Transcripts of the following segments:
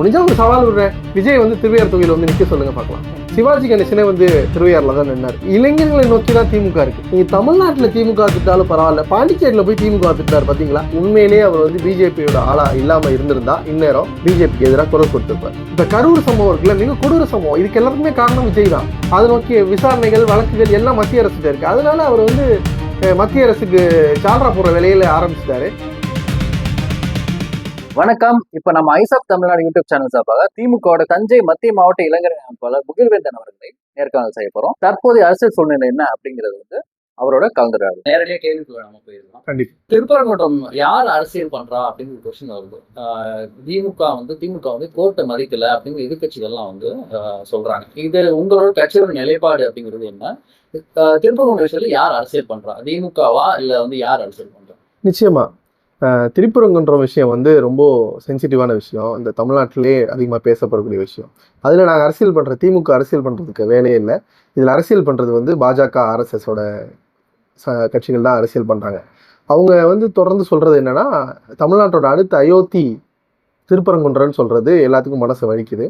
முடிஞ்சா ஒரு சவால் விடுறேன். விஜய் வந்து திருவையார் தொகுதியில் வந்து நிற்க சொல்லுங்க பார்க்கலாம். சிவாஜி கணேசனே வந்து திருவையாறுல தான் நின்னார். இளைஞர்களை நோக்கி தான் திமுக இருக்கு. நீங்க தமிழ்நாட்டில் திமுக திட்டாலும் பரவாயில்ல. பாண்டிச்சேரியில் போய் திமுக திட்டார் பாத்தீங்களா? உண்மையிலேயே அவர் வந்து பிஜேபியோட ஆளா இல்லாம இருந்திருந்தா இந்நேரம் பிஜேபிக்கு எதிராக குரல் கொடுத்திருப்பார். இந்த கரூர் சம்பவம் இருக்குல்ல மிக கொடூர சம்பவம். இதுக்கு எல்லாத்துக்குமே காரணம் விஜய் தான். அதை நோக்கி விசாரணைகள் வழக்குகள் எல்லாம் மத்திய அரசுகிட்ட இருக்கு. அதனால அவர் வந்து மத்திய அரசுக்கு சால்ரா போடுற வேலையில ஆரம்பிச்சிட்டாரு. வணக்கம். இப்ப நம்ம ஐசாப் தமிழ்நாடு யூடியூப் சேனல் சார்பாக திமுகவோட தஞ்சை மத்திய மாவட்ட இளைஞர் அமைப்பாளர் முகில்வேந்தன் அவர்களை நேர்காணல் செய்ய போறோம். தற்போதைய அரசியல் சூழ்நிலை என்ன அப்படிங்கிறது வந்து அவரோட கலந்துரையாடல். நேரடியாக கேள்விக்குள்ள நம்ம போயிருந்தோம் கண்டிப்பா. திருப்பரங்குன்றம் யார் அரசியல் பண்றா அப்படிங்கிற ஒரு கொஸ்டின் வருது. ஆஹ் திமுக வந்து திமுக வந்து கோர்ட்டை மதிக்கல அப்படிங்கிற எதிர்கட்சிகள்லாம் வந்து ஆஹ் சொல்றாங்க. இது உங்களோட கட்சியோட நிலைப்பாடு அப்படிங்கிறது என்ன? ஆஹ் திருப்பரங்குன்றம் விஷயத்துல யார் அரசியல் பண்றா? திமுகவா இல்ல வந்து யார் அரசியல் பண்றா? நிச்சயமா. அஹ், விஷயம் வந்து ரொம்ப சென்சிட்டிவான விஷயம். இந்த தமிழ்நாட்டிலே அதிகமாக பேசப்படக்கூடிய விஷயம். அதில் நாங்கள் அரசியல் பண்ணுற திமுக அரசியல் பண்ணுறதுக்கு வேலையே இல்லை. இதில் அரசியல் பண்ணுறது வந்து பாஜக ஆர்எஸ்எஸோட ச கட்சிகள் தான் அரசியல் பண்ணுறாங்க அவங்க வந்து தொடர்ந்து சொல்கிறது என்னன்னா தமிழ்நாட்டோட அடுத்த அயோத்தி திருப்பரங்குன்றன்னு சொல்கிறது எல்லாத்துக்கும் மனசு வலிக்குது.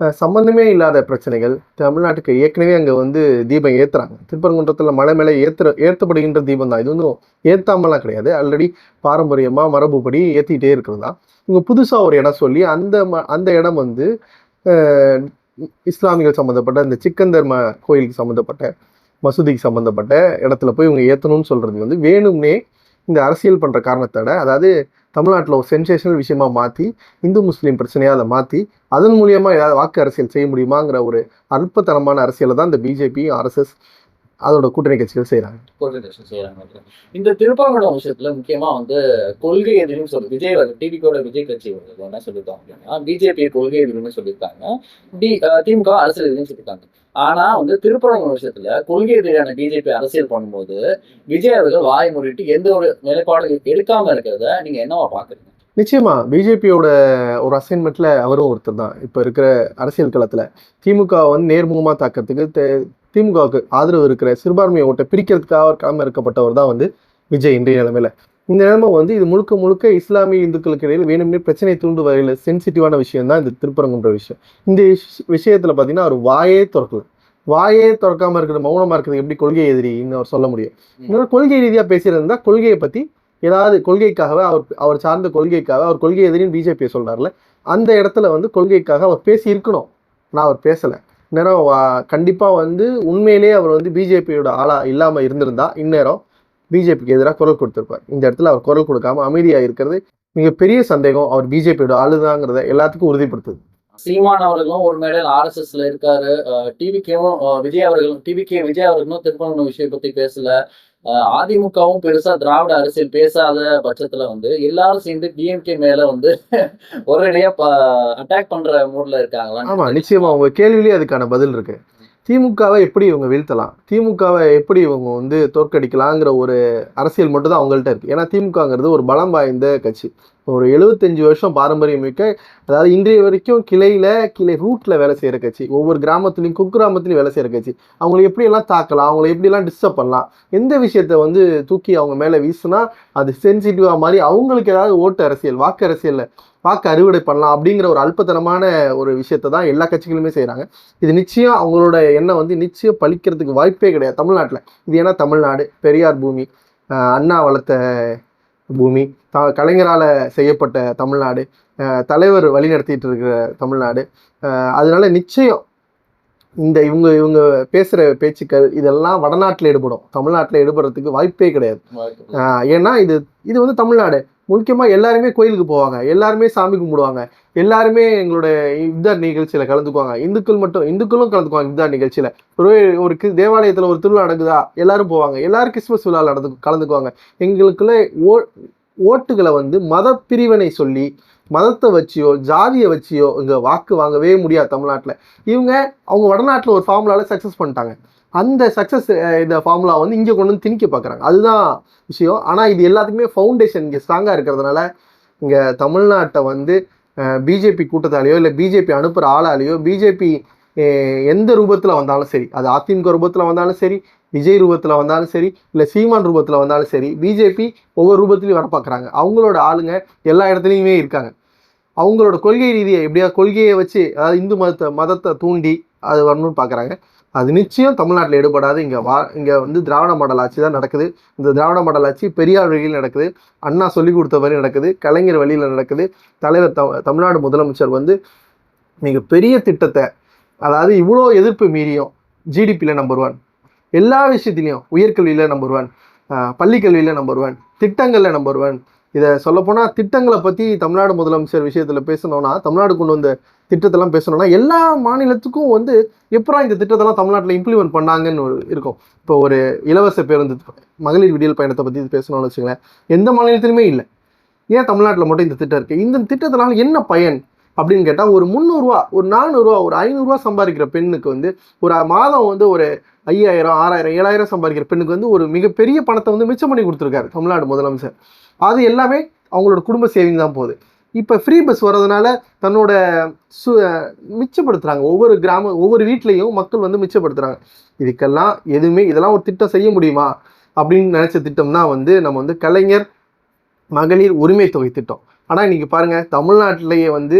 சம்மந்தமே சம்பந்தமே இல்லாத பிரச்சனைகள். தமிழ்நாட்டுக்கு ஏற்கனவே அங்கே வந்து தீபம் ஏற்றுறாங்க திருப்பரங்குன்றத்தில் மலை மேலே ஏற்றுற ஏற்றப்படுகின்ற தீபம் தான். இது வந்து ஏற்றாமலாம் கிடையாது. ஆல்ரெடி பாரம்பரியமாக மரபுப்படி ஏற்றிக்கிட்டே இருக்கிறது? தான் இவங்க புதுசாக ஒரு இடம் சொல்லி அந்த ம அந்த இடம் வந்து இஸ்லாமியர்கள் சம்மந்தப்பட்ட இந்த சிக்கந்தர் ம கோயிலுக்கு சம்மந்தப்பட்ட மசூதிக்கு சம்மந்தப்பட்ட இடத்துல போய் இவங்க ஏற்றணும்னு சொல்கிறது வந்து வேணும்னே இந்த அரசியல் பண்ணுற காரணத்தோட அதாவது தமிழ்நாட்டில் ஒரு சென்சேஷனல் விஷயமா மாற்றி இந்து முஸ்லீம் பிரச்சனையாக அதை மாற்றி அதன் மூலியமா ஏதாவது வாக்கு அரசியல் செய்ய முடியுமாங்கிற ஒரு அற்பத்தனமான அரசியலை தான் இந்த பிஜேபி ஆர்எஸ்எஸ் அதோட கூட்டணி கட்சிகள் செய்கிறாங்க கோஆர்டினேஷன் செய்யறாங்க இந்த திருப்பாங்குளம் விஷயத்துல முக்கியமா வந்து கொள்கை எதிரும் சொல்லி விஜய் டிவிக்கோட விஜய் கட்சி என்ன சொல்லியிருக்காங்க அப்படின்னா பிஜேபி கொள்கை எதிரும் சொல்லியிருக்காங்க டி திமுக அரசியல் எதிரும் சொல்லியிருக்காங்க ஆனா வந்து திருப்பரங்க விஷயத்துல கொள்கை ரீதியான பிஜேபி அரசியல் பண்ணும்போது விஜய் அவர்கள் வாய் மூடிட்டு எந்த ஒரு நிலைப்பாடு எடுக்காம இருக்கிறத நீங்க என்னவா பாக்குறீங்க? நிச்சயமா பிஜேபியோட ஒரு அசைன்மெண்ட்ல அவரும் ஒருத்தர் தான். இப்போ இருக்கிற அரசியல் களத்துல திமுக வந்து நேர்முகமாக தாக்கிறதுக்கு திமுகவுக்கு ஆதரவு இருக்கிற சிறுபான்மை ஓட்டை பிரிக்கிறதுக்காக கிளம்ப இருக்கப்பட்டவர் தான் வந்து விஜய் இன்றைய நிலைமையில. இந்த நிலைமை வந்து இது முழுக்க முழுக்க இஸ்லாமிய இந்துக்களுக்கு இடையில் வேணும்னே பிரச்சனை தூண்டு வகையில் சென்சிட்டிவான விஷயம் தான் இந்த திருப்பரங்குன்ற விஷயம். இந்த விஷ- விஷயத்துல பார்த்தீங்கன்னா அவர் வாயே திறக்கல. வாயே திறக்காம இருக்கிற மௌனமா இருக்கிறது எப்படி கொள்கை எதிரின்னு அவர் சொல்ல முடியும். இன்னொரு கொள்கை ரீதியா பேசியிருந்தா கொள்கையை பத்தி ஏதாவது கொள்கைக்காகவே அவர் அவர் சார்ந்த கொள்கைக்காக அவர் கொள்கை எதிரின்னு பிஜேபி சொல்றாருல அந்த இடத்துல வந்து கொள்கைக்காக அவர் பேசி இருக்கணும் நான் அவர் பேசலை. இந்நேரம் வா- கண்டிப்பா வந்து உண்மையிலேயே அவர் வந்து பிஜேபியோட ஆளா இல்லாம இருந்திருந்தா இந்நேரம் பிஜேபிக்கு எதிராக குரல் கொடுத்திருப்பார் இந்த இடத்துல அவர் குரல் கொடுக்காம அமைதியாக இருக்கிறது மிகப்பெரிய சந்தேகம் அவர் பிஜேபியோட ஆளுதாங்கிறத எல்லாத்துக்கும் உறுதிப்படுத்துது சீமான் அவர்களும் ஒரு மேடையில் ஆர்எஸ்எஸ்ல இருக்காரு டிவிகேவும் விஜய் அவர்களும் டிவிகே விஜய் அவர்களும் திருப்பரங்குன்றம் விஷயம் பத்தி பேசல அதிமுகவும் பெருசா திராவிட அரசியல் பேசாத பட்சத்துல வந்து எல்லாரும் சேர்ந்து டிஎம்கே மேல வந்து ஒரேடியா அட்டாக் பண்ற மூட்ல இருக்காங்களா ஆமா நிச்சயமா உங்க கேள்வியிலேயே அதுக்கான பதில் இருக்கு திமுகவை எப்படி இவங்க வீழ்த்தலாம்? திமுகவை எப்படி இவங்க வந்து தோற்கடிக்கலாங்கிற ஒரு அரசியல் மட்டும்தான் அவங்கள்ட்ட இருக்குது ஏன்னா திமுகங்கிறது ஒரு பலம் வாய்ந்த கட்சி. ஒரு எழுபத்தஞ்சு வருஷம் பாரம்பரியம் மிக்க அதாவது இன்றைய வரைக்கும் கிளையில் கிளை ரூட்டில் வேலை செய்கிற கட்சி. ஒவ்வொரு கிராமத்துலையும் குக்கிராமத்துலையும் வேலை செய்கிற கட்சி. அவங்களை எப்படியெல்லாம் தாக்கலாம்? அவங்களை எப்படியெல்லாம் டிஸ்டர்ப் பண்ணலாம்? எந்த விஷயத்த வந்து தூக்கி அவங்க மேலே வீசுனா அது சென்சிட்டிவாக மாதிரி அவங்களுக்கு ஏதாவது ஓட்டு அரசியல் வாக்கு அரசியலில் வாக்கு அறுவடை பண்ணலாம் அப்படிங்கிற ஒரு அல்பத்தனமான ஒரு விஷயத்தை தான் எல்லா கட்சிகளுமே செய்கிறாங்க இது நிச்சயம் அவங்களோட எண்ணம் வந்து நிச்சயம் பலிக்கிறதுக்கு வாய்ப்பே கிடையாது தமிழ்நாட்டில். இது ஏன்னா தமிழ்நாடு பெரியார் பூமி அண்ணா வளர்த்த பூமி த கலைஞரால் செய்யப்பட்ட தமிழ்நாடு தலைவர் வழிநடத்திட்டு இருக்கிற தமிழ்நாடு. அதனால நிச்சயம் இந்த இவங்க இவங்க பேசுகிற பேச்சுக்கள் இதெல்லாம் வடநாட்டில் எடுபடும் தமிழ்நாட்டில் எடுபடுறதுக்கு வாய்ப்பே கிடையாது. ஏன்னா இது இது வந்து தமிழ்நாடு. முக்கியமாக எல்லாருமே கோயிலுக்கு போவாங்க. எல்லாருமே சாமி கும்பிடுவாங்க. எல்லாருமே எங்களோட இப்தார் நிகழ்ச்சியில் கலந்துக்குவாங்க. இந்துக்கள் மட்டும் இந்துக்களும் கலந்துக்குவாங்க இப்தார் நிகழ்ச்சியில். ஒரு ஒரு தேவாலயத்தில் ஒரு திருவிழா நடக்குதா? எல்லாரும் போவாங்க. எல்லாரும் கிறிஸ்மஸ் விழா நடந்து கலந்துக்குவாங்க. எங்களுக்குள்ள ஓ ஓட்டுகளை வந்து மத பிரிவினை சொல்லி மதத்தை வச்சியோ ஜாதியை வச்சியோ இங்கே வாக்கு வாங்கவே முடியாது தமிழ்நாட்டில். இவங்க அவங்க வடநாட்டில் ஒரு ஃபார்முலாவில் சக்ஸஸ் பண்ணிட்டாங்க. அந்த சக்ஸஸ் இந்த ஃபார்முலா வந்து இங்கே கொண்டு வந்து திணிக்க பார்க்குறாங்க அதுதான் விஷயம். ஆனால் இது எல்லாத்துக்குமே ஃபவுண்டேஷன் இங்கே ஸ்ட்ராங்காக இருக்கிறதுனால இங்கே தமிழ்நாட்டை வந்து பிஜேபி கூட்டத்தாலேயோ இல்லை பிஜேபி அனுப்புகிற ஆளாலேயோ பிஜேபி எந்த ரூபத்தில் வந்தாலும் சரி அது அதிமுக ரூபத்தில் வந்தாலும் சரி விஜய் ரூபத்தில் வந்தாலும் சரி இல்லை சீமான் ரூபத்தில் வந்தாலும் சரி பிஜேபி ஒவ்வொரு ரூபத்துலையும் வர பார்க்குறாங்க அவங்களோட ஆளுங்க எல்லா இடத்துலையுமே இருக்காங்க. அவங்களோட கொள்கை ரீதியை எப்படியா கொள்கையை வச்சு அதாவது இந்து மதத்தை மதத்தை தூண்டி அது வரணும்னு பார்க்குறாங்க அது நிச்சயம் தமிழ்நாட்டில் எடுபடாது. இங்கே வா இங்கே வந்து திராவிட மாடல் ஆட்சி தான் நடக்குது. இந்த திராவிட மாடல் ஆட்சி பெரியார் வழியில் நடக்குது. அண்ணா சொல்லிக் கொடுத்த வழி நடக்குது. கலைஞர் வழியில் நடக்குது. தலைவர் த தமிழ்நாடு முதலமைச்சர் வந்து மிகப்பெரிய திட்டத்தை அதாவது இவ்வளோ எதிர்ப்பு மீறியும் ஜிடிபியில் நம்பர் ஒன் எல்லா விஷயத்துலையும் உயர்கல்வியில் நம்பர் ஒன் பள்ளிக்கல்வியில் நம்பர் ஒன் திட்டங்களில் நம்பர் ஒன் இதை சொல்லப்போனால் திட்டங்களை பற்றி தமிழ்நாடு முதலமைச்சர் விஷயத்தில் பேசணும்னா தமிழ்நாடு கொண்டு வந்த திட்டத்தெல்லாம் பேசணும்னா எல்லா மாநிலத்துக்கும் வந்து எப்படா இந்த திட்டத்தெல்லாம் தமிழ்நாட்டில் இம்ப்ளிமெண்ட் பண்ணாங்கன்னு ஒரு இருக்கும். இப்போ ஒரு இலவச பேருந்து மகளிர் விடியல் பயணத்தை பற்றி பேசணும்னு வச்சுங்களேன் எந்த மாநிலத்திலுமே இல்லை. ஏன் தமிழ்நாட்டில் மட்டும் இந்த திட்டம் இருக்குது இந்த திட்டத்தினால என்ன பயன்? அப்படின்னு கேட்டால் ஒரு முந்நூறுரூவா ஒரு நானூறுரூவா ஒரு ஐநூறுரூவா சம்பாதிக்கிற பெண்ணுக்கு வந்து ஒரு மாதம் வந்து ஒரு ஐயாயிரம் ஆறாயிரம் ஏழாயிரம் சம்பாதிக்கிற பெண்ணுக்கு வந்து ஒரு மிகப்பெரிய பணத்தை வந்து மிச்சம் பண்ணி கொடுத்துருக்காரு தமிழ்நாடு முதலமைச்சர். அது எல்லாமே அவங்களோட குடும்ப சேவிங் தான் போகுது. இப்போ ஃப்ரீ பஸ் வர்றதுனால தன்னோட சு மிச்சப்படுத்துகிறாங்க ஒவ்வொரு கிராம ஒவ்வொரு வீட்லேயும் மக்கள் வந்து மிச்சப்படுத்துகிறாங்க இதுக்கெல்லாம் எதுவுமே இதெல்லாம் ஒரு திட்டம் செய்ய முடியுமா? அப்படின்னு நினச்ச திட்டம் தான் வந்து நம்ம வந்து கலைஞர் மகளிர் உரிமை தொகை திட்டம். ஆனால் இன்றைக்கி பாருங்கள் தமிழ்நாட்டிலேயே வந்து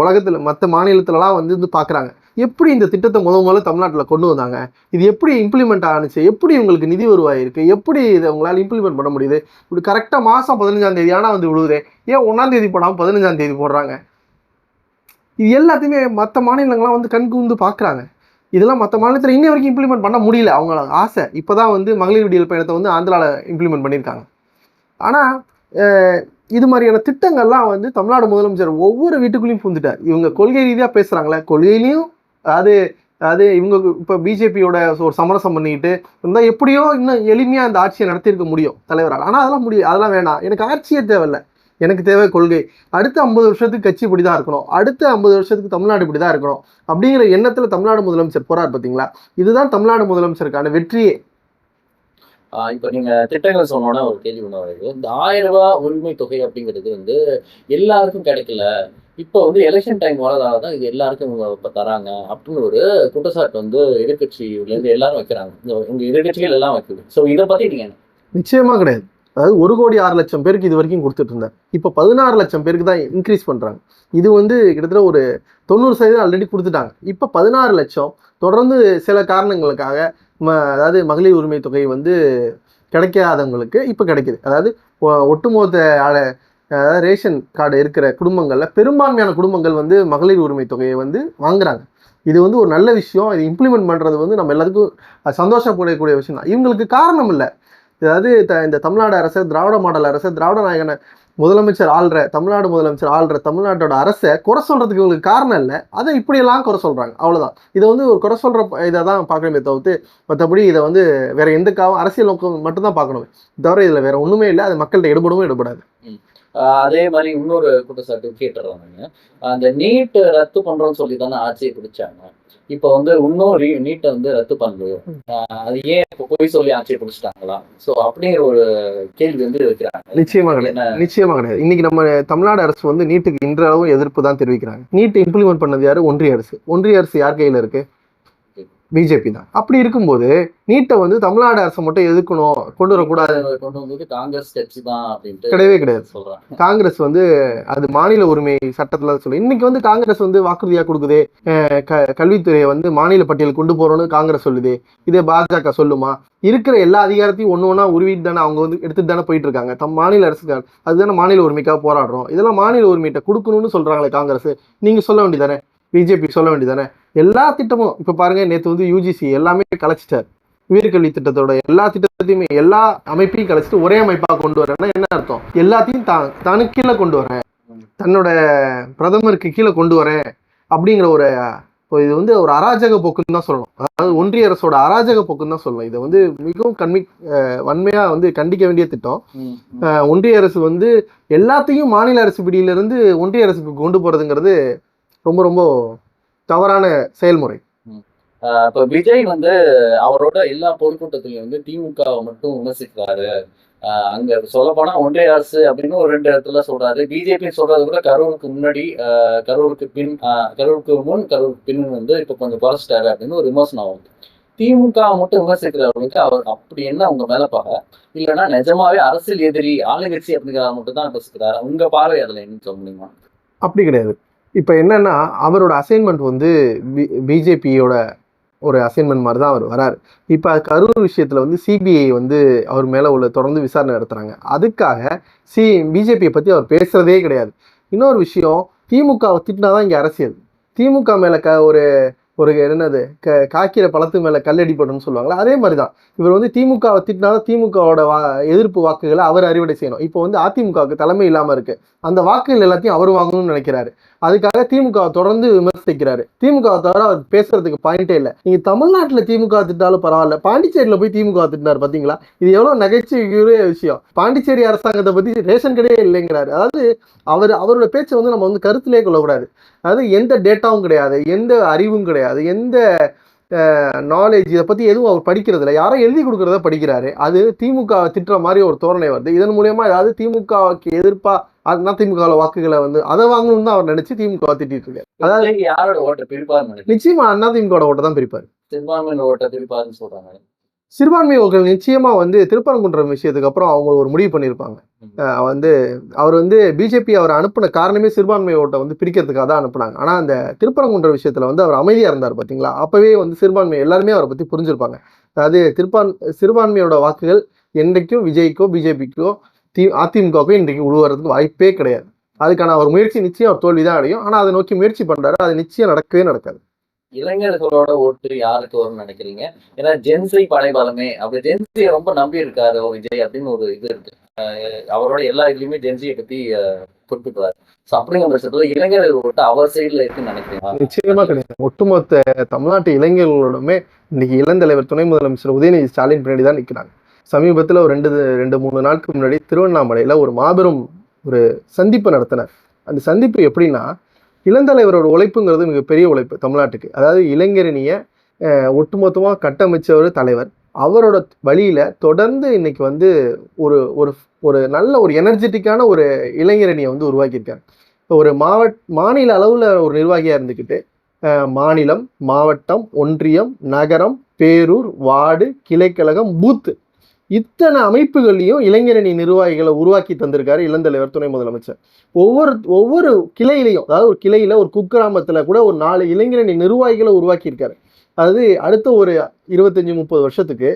உலகத்தில் மற்ற மாநிலத்திலலாம் வந்து வந்து பார்க்குறாங்க எப்படி இந்த திட்டத்தை முத முதல்ல தமிழ்நாட்டில் கொண்டு வந்தாங்க? இது எப்படி இம்ப்ளிமெண்ட் ஆனுச்சு? எப்படி உங்களுக்கு நிதி வருவாய் இருக்குது எப்படி இதை உங்களால் இம்ப்ளிமெண்ட் பண்ண முடியுது? இப்படி கரெக்டாக மாதம் பதினஞ்சாம் தேதி ஆனால் வந்து விழுது ஏன் ஒன்றாம் தேதி போடாமல் பதினஞ்சாம் தேதி போடுறாங்க? இது எல்லாத்தையுமே மற்ற மாநிலங்கள்லாம் வந்து கண் கூந்து பார்க்குறாங்க இதெல்லாம் மற்ற மாநிலத்தில் இன்னி வரைக்கும் இம்ப்ளிமெண்ட் பண்ண முடியல. அவங்கள ஆசை. இப்போ தான் வந்து மகளிர் விடியல் பயணத்தை வந்து ஆந்திராவில் இம்ப்ளிமெண்ட் பண்ணியிருக்காங்க. ஆனால் இது மாதிரியான திட்டங்கள்லாம் வந்து தமிழ்நாடு முதலமைச்சர் ஒவ்வொரு வீட்டுக்குள்ளேயும் பூந்துட்டார். இவங்க கொள்கை ரீதியாக பேசுகிறாங்களே கொள்கையிலையும் அது அது இவங்க இப்போ பிஜேபியோட ஒரு சமரசம் பண்ணிக்கிட்டு இருந்தால் எப்படியோ இன்னும் எளிமையாக அந்த ஆட்சியை நடத்தியிருக்க முடியும் தலைவரால். ஆனால் அதெல்லாம் முடியும் அதெல்லாம் வேணாம். எனக்கு ஆட்சியே தேவையில்லை. எனக்கு தேவை கொள்கை. அடுத்த ஐம்பது வருஷத்துக்கு கட்சி இப்படி தான் இருக்கணும். அடுத்த ஐம்பது வருஷத்துக்கு தமிழ்நாடு இப்படி தான் இருக்கணும். அப்படிங்கிற எண்ணத்தில் தமிழ்நாடு முதலமைச்சர் போறார் பார்த்தீங்களா இதுதான் தமிழ்நாடு முதலமைச்சருக்கான வெற்றியே. இப்போ நீங்கள் திட்டங்கள் சொன்னோன்னா ஒரு கேள்வி ஒன்று வருது. இந்த ஆயிரம் ரூபாய் உரிமை தொகை அப்படிங்கிறது வந்து எல்லாருக்கும் கிடைக்கல. இப்போ வந்து எலெக்ஷன் டைம் வரதால தான் இது எல்லாருக்கும் இப்போ தராங்க அப்படின்னு ஒரு குற்றச்சாட்டு வந்து எதிர்கட்சியிலேருந்து எல்லாரும் வைக்கிறாங்க. இந்த உங்கள் எதிர்கட்சிகள் எல்லாம் வைக்குது. ஸோ இதை பற்றி நீங்கள் நிச்சயமாக கிடையாது. அதாவது ஒரு கோடி ஆறு லட்சம் பேருக்கு இது வரைக்கும் கொடுத்துட்டு இருந்தார் இப்போ பதினாறு லட்சம் பேருக்கு தான் இன்க்ரீஸ் பண்ணுறாங்க இது வந்து கிட்டத்தட்ட ஒரு தொண்ணூறு சதவீதம் ஆல்ரெடி கொடுத்துட்டாங்க. இப்போ பதினாறு லட்சம் தொடர்ந்து சில காரணங்களுக்காக ம அதாவது மகளிர் உரிமை தொகை வந்து கிடைக்காதவங்களுக்கு இப்போ கிடைக்கிது. அதாவது ஒ- ஒட்டுமொத்த அதாவது ரேஷன் கார்டு இருக்கிற குடும்பங்களில் பெரும்பான்மையான குடும்பங்கள் வந்து மகளிர் உரிமை தொகையை வந்து வாங்குறாங்க. இது வந்து ஒரு நல்ல விஷயம். இது இம்ப்ளிமெண்ட் பண்ணுறது வந்து நம்ம எல்லாத்துக்கும் சந்தோஷப்படக்கூடிய விஷயம் தான். இவங்களுக்கு காரணம் இல்லை. அதாவது த- இந்த தமிழ்நாடு அரசு திராவிட மாடல் அரசு திராவிட நாயகனை முதலமைச்சர் ஆள்ற தமிழ்நாடு முதலமைச்சர் ஆள்ற தமிழ்நாட்டோட அரசை குறை சொல்றதுக்கு இவங்களுக்கு காரணம் இல்லை. அதை இப்படியெல்லாம் குறை சொல்றாங்க. அவ்வளவுதான். இதை வந்து ஒரு குறை சொல்ற இதை தான் பார்க்கணுமே தவிர்த்து மற்றபடி இதை வந்து வேற எந்த காவும் அரசியல் நோக்கம் மட்டும்தான் பார்க்கணும் தவிர இதில் வேற ஒண்ணுமே இல்லை. அது மக்கள்கிட்ட எடுபடவும் எடுபடாது. அதே மாதிரி இன்னொரு குற்றச்சாட்டு கேட்டுறாங்க அந்த நீட் ரத்து பண்றோம்னு சொல்லி தானே ஆட்சியை பிடிச்சாங்க. இப்போ வந்து இன்னும் நீட்டை வந்து ரத்து ஆஹ் அது ஏன் இப்போ பொய் சொல்லி ஆட்சியை பிடிச்சிட்டாங்களா ஸோ அப்படிங்கிற ஒரு கேள்வி வந்து வைக்கிறாங்க நிச்சயமா கிடையாது. என்ன? நிச்சயமா கிடையாது. இன்னைக்கு நம்ம தமிழ்நாடு அரசு வந்து நீட்டுக்கு இன்றளவும் எதிர்ப்பு தான் தெரிவிக்கிறாங்க. நீட் இம்ப்ளிமெண்ட் பண்ணது யாரு? ஒன்றிய அரசு. ஒன்றிய அரசு யார் கையில இருக்கு? பிஜேபி தான். அப்படி இருக்கும்போது நீட்டை வந்து தமிழ்நாடு அரசு மட்டும் எதிர்க்கணும் கொண்டு வரக்கூடாது. அதை கொண்டு வந்தது காங்கிரஸ் ஸ்டெப்ஸ் தான் அப்படின்ட்டு கிடையவே கிடையாது. சொல்றாங்க. காங்கிரஸ் வந்து அது மாநில உரிமை சட்டத்துல சொல்லு இன்னைக்கு வந்து காங்கிரஸ் வந்து வாக்குறுதியா கொடுக்குதே. கல்வித்துறையை வந்து மாநில பட்டியல் கொண்டு போறோம்னு காங்கிரஸ் சொல்லுதே. இதே பாஜக சொல்லுமா? இருக்கிற எல்லா அதிகாரத்தையும் ஒன்று ஒன்றா உருவிட்டு தானே அவங்க வந்து எடுத்துட்டு தானே போயிட்டு இருக்காங்க. தம் மாநில அரசுக்கு அதுதானே மாநில உரிமைக்காக போராடுறோம். இதெல்லாம் மாநில உரிமையிட்ட கொடுக்கணும்னு சொல்றாங்களே காங்கிரஸ். நீங்க சொல்ல வேண்டியதானே பிஜேபி சொல்ல வேண்டியதானே எல்லா திட்டமும் இப்ப பாருங்க நேத்து வந்து யூஜிசி எல்லாமே கலைச்சிட்டார். உயர்கல்வி திட்டத்தோட எல்லா திட்டத்தையுமே எல்லா அமைப்பையும் கலைச்சிட்டு ஒரே அமைப்பாக கொண்டு வரேன்னா என்ன அர்த்தம்? எல்லாத்தையும் தான் தனக்கு கீழே கொண்டு வரேன். தன்னோட பிரதமருக்கு கீழே கொண்டு வரேன் அப்படிங்கிற ஒரு இது வந்து ஒரு அராஜக போக்குன்னு தான் சொல்லணும். அதாவது ஒன்றிய அரசோட அராஜக போக்குன்னு தான் சொல்லணும். இதை வந்து மிகவும் கண்மி அஹ் வன்மையா வந்து கண்டிக்க வேண்டிய திட்டம். ஒன்றிய அரசு வந்து எல்லாத்தையும் மாநில அரசு பிடியிலிருந்து ஒன்றிய அரசுக்கு கொண்டு போறதுங்கிறது ரொம்ப ரொம்ப தவறான செயல்முறை. இப்ப விஜய் வந்து அவரோட எல்லா பொதுக்கூட்டத்திலையும் வந்து திமுகவை மட்டும் விமர்சிக்கிறாரு. அங்க சொல்ல போனா ஒன்றிய அரசு அப்படின்னு ஒரு ரெண்டு இடத்துல சொல்றாரு. பிஜேபி சொல்றது கூட கரூருக்கு முன்னாடி கரூருக்கு பின் கரூருக்கு முன் கரூருக்கு பின் வந்து இப்ப கொஞ்சம் குறைச்சிட்டாரு அப்படின்னு ஒரு விமர்சனம் ஆகுது. திமுக மட்டும் விமர்சிக்கிறவங்களுக்கு அவர் அப்படி என்ன உங்க மேல பாக இல்லைன்னா நிஜமாவே அரசியல் எதிரி ஆளுங்கட்சி அப்படிங்கிறத மட்டும் தான் விமர்சிக்கிறாரு. உங்க பார்வை அதுல என்ன சொல்ல முடியுமா? அப்படி கிடையாது. இப்போ என்னன்னா அவரோட அசைன்மெண்ட் வந்து பி பிஜேபியோட ஒரு அசைன்மெண்ட் மாதிரி தான் அவர் வராரு. இப்போ கரூர் விஷயத்தில் வந்து சிபிஐ வந்து அவர் மேலே உள்ள தொடர்ந்து விசாரணை நடத்துகிறாங்க அதுக்காக சி பிஜேபியை பற்றி அவர் பேசுகிறதே கிடையாது. இன்னொரு விஷயம் திமுகவை திட்டினா தான் இங்கே அரசியல். திமுக மேலே க ஒரு ஒரு என்னது க காக்கிற பழத்து மேலே கல்லடிப்படணும்னு சொல்லுவாங்களா அதே மாதிரி தான் இவர் வந்து திமுகவை திட்டினாலும் திமுகவோட வா எதிர்ப்பு வாக்குகளை அவர் அறுவடை செய்யணும். இப்போ வந்து அதிமுகவுக்கு தலைமை இல்லாமல் இருக்கு. அந்த வாக்குகள் எல்லாத்தையும் அவர் வாங்கணும்னு நினைக்கிறாரு. அதுக்காக திமுகவை தொடர்ந்து விமர்சிக்கிறாரு. திமுகவை தவிர அவர் பேசுறதுக்கு பாயிண்டே இல்லை. நீங்கள் தமிழ்நாட்டில் திமுக திட்டாலும் பரவாயில்ல. பாண்டிச்சேரியில் போய் திமுக திட்டினார் பார்த்தீங்களா இது எவ்வளோ நகைச்சுவைக்குரிய விஷயம். பாண்டிச்சேரி அரசாங்கத்தை பற்றி ரேஷன் கடையே இல்லைங்கிறாரு. அதாவது அவர் அவரோட பேச்சை வந்து நம்ம வந்து கருத்திலே கொள்ளக்கூடாது. அதாவது எந்த டேட்டாவும் கிடையாது. எந்த அறிவும் கிடையாது. எந்த நாலேஜ் இதை பற்றி எதுவும் அவர் படிக்கிறது இல்லை யாரோ எழுதி கொடுக்குறத படிக்கிறாரு. அது திமுக திட்டுற மாதிரி ஒரு தோரணை வருது. இதன் மூலியமா ஏதாவது திமுகவுக்கு எதிர்ப்பா அண்ணா திமுக வாக்குகளை வந்து அதை வாங்கணும்னு தான் அவர் நினைச்சு திமுக திட்டிட்டு இருக்காரு. அதாவது யாரோட ஓட்டை நினைக்கிறேன் நிச்சயமா அண்ணா திமுக ஓட்ட தான் பிரிப்பார். சிறுபான்மையின ஓட்டை பிரிப்பாருன்னு சொல்றாங்க. சிறுபான்மை மக்கள் நிச்சயமா வந்து திருப்பரங்குன்றம் விஷயத்துக்கு அப்புறம் அவங்க ஒரு முடிவு பண்ணியிருப்பாங்க. வந்து அவர் வந்து பிஜேபி அவர் அனுப்பின காரணமே சிறுபான்மை ஓட்டை வந்து பிரிக்கிறதுக்காக தான் அனுப்புனாங்க. ஆனால் அந்த திருப்பரங்குன்ற விஷயத்துல வந்து அவர் அமைதியா இருந்தார் பாத்தீங்களா? அப்பவே வந்து சிறுபான்மை எல்லாருமே அவரை பத்தி புரிஞ்சிருப்பாங்க. அதாவது திருப்பான் சிறுபான்மையோட வாக்குகள் என்றைக்கும் விஜய்க்கோ பிஜேபிக்கோ தி அதிமுகவுக்கோ இன்றைக்கு உழுவுறதுக்கு வாய்ப்பே கிடையாது. அதுக்கான அவர் முயற்சி நிச்சயம் அவர் தோல்வி தான் அடையும். ஆனால் அதை நோக்கி முயற்சி பண்றாரு. அது நிச்சயம் நடக்கவே நடக்காது. இளைஞர்களோட ஓட்டு யாருக்கு வரும்னு நினைக்கிறீங்க? ஏன்னா ஜென்சி படைபலமே அப்படி ஜென்சியை ரொம்ப நம்பி இருக்காரு விஜய் அப்படின்னு ஒரு இது இருக்கு. அஹ் அவரோட எல்லா இதுலயுமே ஜென்சியை பத்தி குறிப்பிட்டுறாரு ஸோ அப்படிங்கிற பட்சத்துல இளைஞர்கள் ஓட்டு அவர் சைடுல இருக்குன்னு நிச்சயமா கிடையாது. ஒட்டுமொத்த தமிழ்நாட்டு இளைஞர்களோடுமே இன்னைக்கு இளந்தலைவர் துணை முதலமைச்சர் உதயநிதி ஸ்டாலின் பின்னாடி தான் நிற்கிறாங்க சமீபத்தில் ஒரு ரெண்டு ரெண்டு மூணு நாட்களுக்கு முன்னாடி திருவண்ணாமலையில் ஒரு மாபெரும் ஒரு சந்திப்பு நடத்தினார். அந்த சந்திப்பு எப்படின்னா இளந்தலைவரோட உழைப்புங்கிறது மிகப்பெரிய உழைப்பு தமிழ்நாட்டுக்கு. அதாவது இளைஞரணியை ஒட்டுமொத்தமாக கட்டமைச்சவர் தலைவர். அவரோட வழியில் தொடர்ந்து இன்னைக்கு வந்து ஒரு ஒரு ஒரு நல்ல ஒரு எனர்ஜெட்டிக்கான ஒரு இளைஞரணியை வந்து உருவாக்கியிருக்காரு. இப்போ ஒரு மாவட்ட மாநில அளவில் ஒரு நிர்வாகியாக இருந்துக்கிட்டு மாநிலம் மாவட்டம் ஒன்றியம் நகரம் பேரூர் வார்டு கிளைக்கழகம் பூத்து இத்தனை அமைப்புகள்லையும் இளைஞரணி நிர்வாகிகளை உருவாக்கி தந்திருக்காரு இளந்தலைவர் துணை முதலமைச்சர். ஒவ்வொரு ஒவ்வொரு கிளையிலையும் அதாவது ஒரு கிளையில ஒரு குக்கிராமத்துல கூட ஒரு நாலு இளைஞரணி நிர்வாகிகளை உருவாக்கியிருக்காரு. அதாவது அடுத்த ஒரு இருபத்தஞ்சி முப்பது வருஷத்துக்கு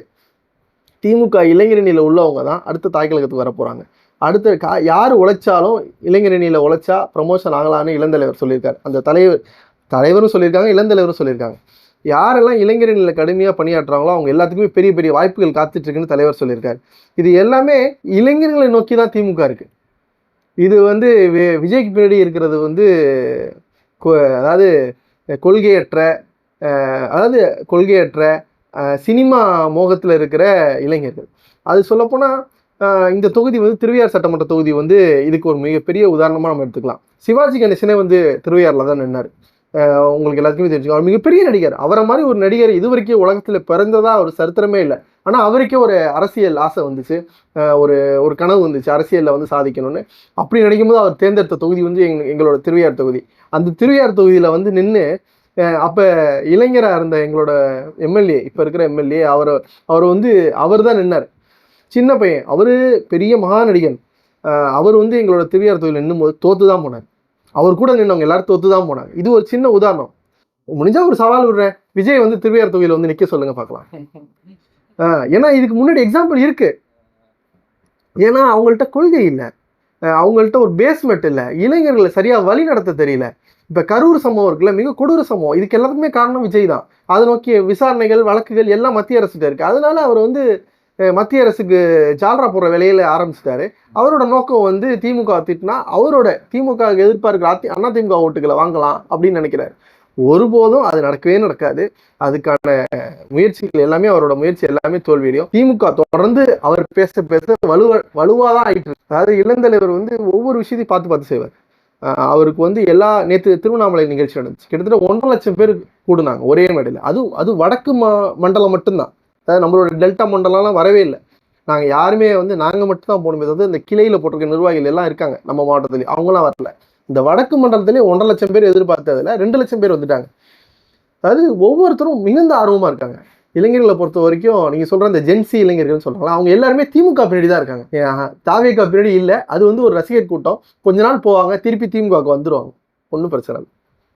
திமுக இளைஞரணியில் உள்ளவங்க தான் அடுத்த தாய்க்கழகத்துக்கு வர போகிறாங்க அடுத்த கா யார் உழைச்சாலும் இளைஞரணியில் உழைச்சா ப்ரமோஷன் ஆகலான்னு இளந்தலைவர் சொல்லியிருக்காரு. அந்த தலைவர் தலைவரும் சொல்லியிருக்காங்க இளந்தலைவரும் சொல்லியிருக்காங்க. யாரெல்லாம் இளைஞர்களில் கடுமையாக பணியாற்றுறாங்களோ அவங்க எல்லாத்துக்குமே பெரிய பெரிய வாய்ப்புகள் காத்துட்ருக்குன்னு தலைவர் சொல்லியிருக்காரு. இது எல்லாமே இளைஞர்களை நோக்கி தான் திமுக இருக்குது இது வந்து வி- விஜய்க்கு பின்னாடி இருக்கிறது வந்து கொ- அதாவது கொள்கையற்ற அதாவது கொள்கையற்ற சினிமா மோகத்தில் இருக்கிற இளைஞர்கள். அது சொல்லப்போனால் இந்த தொகுதி வந்து திருவையார் சட்டமன்ற தொகுதி வந்து இதுக்கு ஒரு மிகப்பெரிய உதாரணமாக நம்ம எடுத்துக்கலாம். சிவாஜி கணேசனே வந்து திருவையாரில் தான் நின்னார். உங்களுக்கு எல்லாத்துக்குமே தெரிஞ்சுக்கோ அவர் மிகப்பெரிய நடிகர். அவரை மாதிரி ஒரு நடிகர் இது வரைக்கும் உலகத்தில் பிறந்ததாக ஒரு சரித்திரமே இல்லை. ஆனால் அவருக்கே ஒரு அரசியல் ஆசை வந்துச்சு. ஒரு ஒரு கனவு வந்துச்சு. அரசியலில் வந்து சாதிக்கணும்னு. அப்படி நினைக்கும் போது அவர் தேர்ந்தெடுத்த தொகுதி வந்து எங் எங்களோட திருவையார் தொகுதி. அந்த திருவையார் தொகுதியில் வந்து நின்று அப்போ இளைஞராக இருந்த எங்களோட எம்எல்ஏ இப்போ இருக்கிற எம்எல்ஏ அவர் அவர் வந்து அவர் தான் நின்னார். சின்ன பையன். அவர் பெரிய மகா நடிகன் அவர் வந்து எங்களோட திருவையார் தொகுதியில் நின்னும் போது தோத்து தான் போனார். அவர் கூட நின்றவங்க எல்லாரும் தோத்து தான் போனாங்க. இது ஒரு சின்ன உதாரணம். முடிஞ்சா ஒரு சவால் விடுறேன். விஜய் வந்து திருவையார் தொகுதியில் வந்து நிற்க சொல்லுங்க பார்க்கலாம். ஏன்னா இதுக்கு முன்னாடி எக்ஸாம்பிள் இருக்கு. ஏன்னா அவங்கள்ட்ட கொள்கை இல்லை. அவங்கள்ட்ட ஒரு பேஸ்மெண்ட் இல்லை. இளைஞர்களை சரியா வழி நடத்த தெரியல. இப்ப கரூர் சம்பவம் இருக்குல்ல மிக கொடூர சம்பவம். இதுக்கு எல்லாத்துக்குமே காரணம் விஜய் தான். அதை நோக்கி விசாரணைகள் வழக்குகள் எல்லாம் மத்திய அரசுகிட்ட இருக்கு. அதனால அவர் வந்து மத்திய அரசுக்கு ஜால்ரா போகிற வேலையில் ஆரம்பிச்சிட்டாரு. அவரோட நோக்கம் வந்து திமுக திட்டினா அவரோட திமுக எதிர்பார்க்கிற அதி அதிமுக ஓட்டுகளை வாங்கலாம் அப்படின்னு நினைக்கிறாரு. ஒருபோதும் அது நடக்கவே நடக்காது. அதுக்கான முயற்சிகள் எல்லாமே அவரோட முயற்சி எல்லாமே தோல்வியடையும். திமுக தொடர்ந்து அவர் பேச பேச வலுவ வலுவாதான் ஆயிட்டு இருக்கு. அதாவது இளந்தலைவர் வந்து ஒவ்வொரு விஷயத்தையும் பார்த்து பார்த்து செய்வார். அவருக்கு வந்து எல்லா நேற்று திருவண்ணாமலை நிகழ்ச்சி நடந்துச்சு. கிட்டத்தட்ட ஒன்றரை லட்சம் பேர் கூடுனாங்க ஒரே மேடையில். அது அது வடக்கு ம மண்டலம் மட்டும்தான். அதாவது நம்மளோட டெல்டா மண்டலம்லாம் வரவே இல்லை. நாங்கள் யாருமே வந்து நாங்கள் மட்டும் தான் போகணுமே தவிர்த்து இந்த கிளையில் போட்டிருக்க நிர்வாகிகள் எல்லாம் இருக்காங்க நம்ம மாவட்டத்துலேயும் அவங்களாம் வரல. இந்த வடக்கு மண்டலத்திலே ஒன்றரை லட்சம் பேர் எதிர்பார்த்ததில் ரெண்டு லட்சம் பேர் வந்துட்டாங்க. அதாவது ஒவ்வொருத்தரும் மிகுந்த ஆர்வமாக இருக்காங்க. இளைஞர்களை பொறுத்த வரைக்கும் நீங்கள் சொல்கிற அந்த ஜென்சி இளைஞர்கள் சொல்கிறாங்களா அவங்க எல்லாருமே திமுக பின்னாடி தான் இருக்காங்க. ஏன் தாவேக்கா பின்னாடி இல்லை. அது வந்து ஒரு ரசிகர் கூட்டம். கொஞ்ச நாள் போவாங்க திருப்பி திமுகவுக்கு வந்துடுவாங்க ஒன்றும் பிரச்சனை இல்லை.